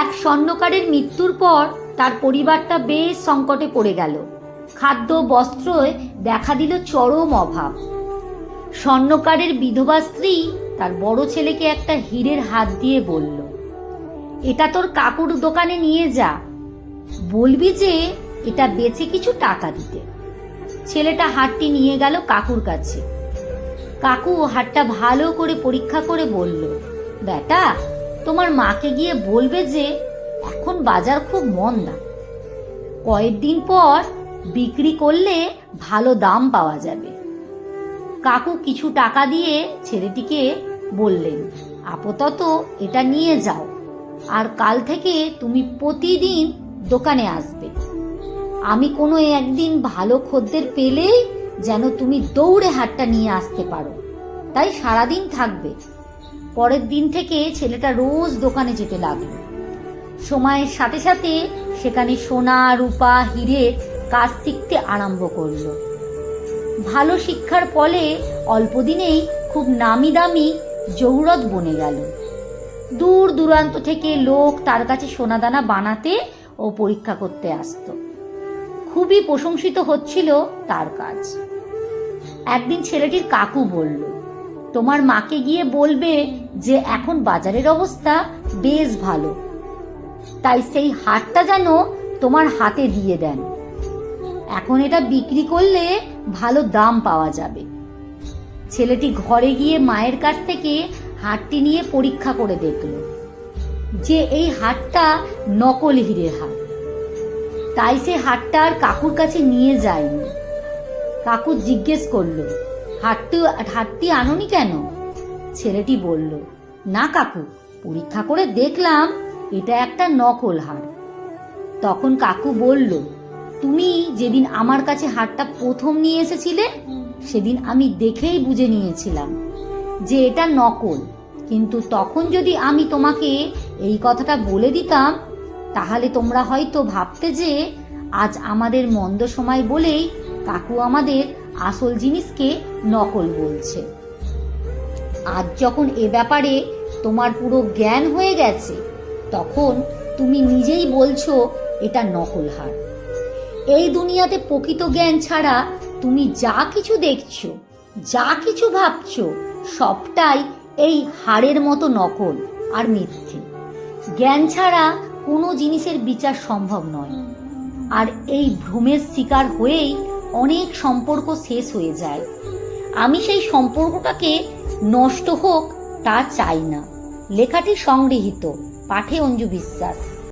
এক স্বর্ণকারের মৃত্যুর পর তার পরিবারটা বেশ সংকটে পড়ে গেল। খাদ্য বস্ত্রয় দেখা দিল চরম অভাব। স্বর্ণকারের বিধবা স্ত্রী তার বড় ছেলেকে একটা হীরের হাত দিয়ে বলল, এটা তোর কাকুর দোকানে নিয়ে যা। বলবি যে এটা বেচে কিছু টাকা দিতে। ছেলেটা হাটটি নিয়ে গেল কাকুর কাছে। কাকু হাটটা ভালো করে পরীক্ষা করে বলল, বেটা তোমার মাকে গিয়ে বলবে যে, এখন বাজার খুব মন্দা। কয়েকদিন পর বিক্রি করলে ভালো দাম পাওয়া যাবে। কাকু কিছু টাকা দিয়ে ছেলেটিকে বললেন, আপাতত এটা নিয়ে যাও। আর কাল থেকে তুমি প্রতিদিন দোকানে আসবে। আমি কোনো একদিন ভালো খদ্দের পেলেই যেন তুমি দৌড়ে হাটটা নিয়ে আসতে পারো। তাই সারাদিন থাকবে। পরের দিন থেকে ছেলেটা রোজ দোকানে যেতে লাগল সময়ের সাথে সাথে সেখানে সোনা, রূপা, হিরে কাজ শিখতে আরম্ভ করল। ভালো শিক্ষার ফলে অল্প দিনেই খুব নামি দামি জৌরত বনে গেল। দূর দূরান্ত থেকে লোক তার কাছে সোনাদানা বানাতে ও পরীক্ষা করতে আসতো। খুবই প্রশংসিত হচ্ছিল তার কাজ। একদিন ছেলেটির কাকু বলল, তোমার মাকে গিয়ে বলবে যে এখন বাজারের অবস্থা বেশ ভালো। তাই সেই হাটটা যেন তোমার হাতে দিয়ে দেন। এখন এটা বিক্রি করলে ভালো দাম পাওয়া যাবে। ছেলেটি ঘরে গিয়ে মায়ের কাছ থেকে হাটটি নিয়ে পরীক্ষা করে দেখল যে এই হাটটা নকল হিরের হাট তাই সে হাটটা আর কাকুর কাছে নিয়ে যায়নি। কাকু জিজ্ঞেস করল হাটটি হাটটি আনোনি কেন? ছেলেটি বলল না কাকু, পরীক্ষা করে দেখলাম এটা একটা নকল হার। তখন কাকু বলল, তুমি যেদিন আমার কাছে হাটটা প্রথম নিয়ে এসেছিলে, সেদিন আমি দেখেই বুঝে নিয়েছিলাম যে এটা নকল। কিন্তু তখন যদি আমি তোমাকে এই কথাটা বলে দিতাম, তাহলে তোমরা হয়তো ভাবতে যে আজ আমাদের মন্দ সময় বলেই কাকু আমাদের আসল জিনিসকে নকল বলছে। আজ যখন এ ব্যাপারে তোমার পুরো জ্ঞান হয়ে গেছে, তখন তুমি নিজেই বলছো এটা নকল হার এই দুনিয়াতে প্রকৃত জ্ঞান ছাড়া তুমি যা কিছু দেখছ, যা কিছু ভাবছ, সবটাই এই হাড়ের মতো নকল আর মিথ্যে। জ্ঞান ছাড়া কোনো জিনিসের বিচার সম্ভব নয়। আর এই ভ্রমের শিকার হয়েই অনেক সম্পর্ক শেষ হয়ে যায়। আমি সেই সম্পর্কটাকে নষ্ট হোক তা চাই না। লেখাটি সংগৃহীত পাঠে অঞ্জু বিশ্বাস।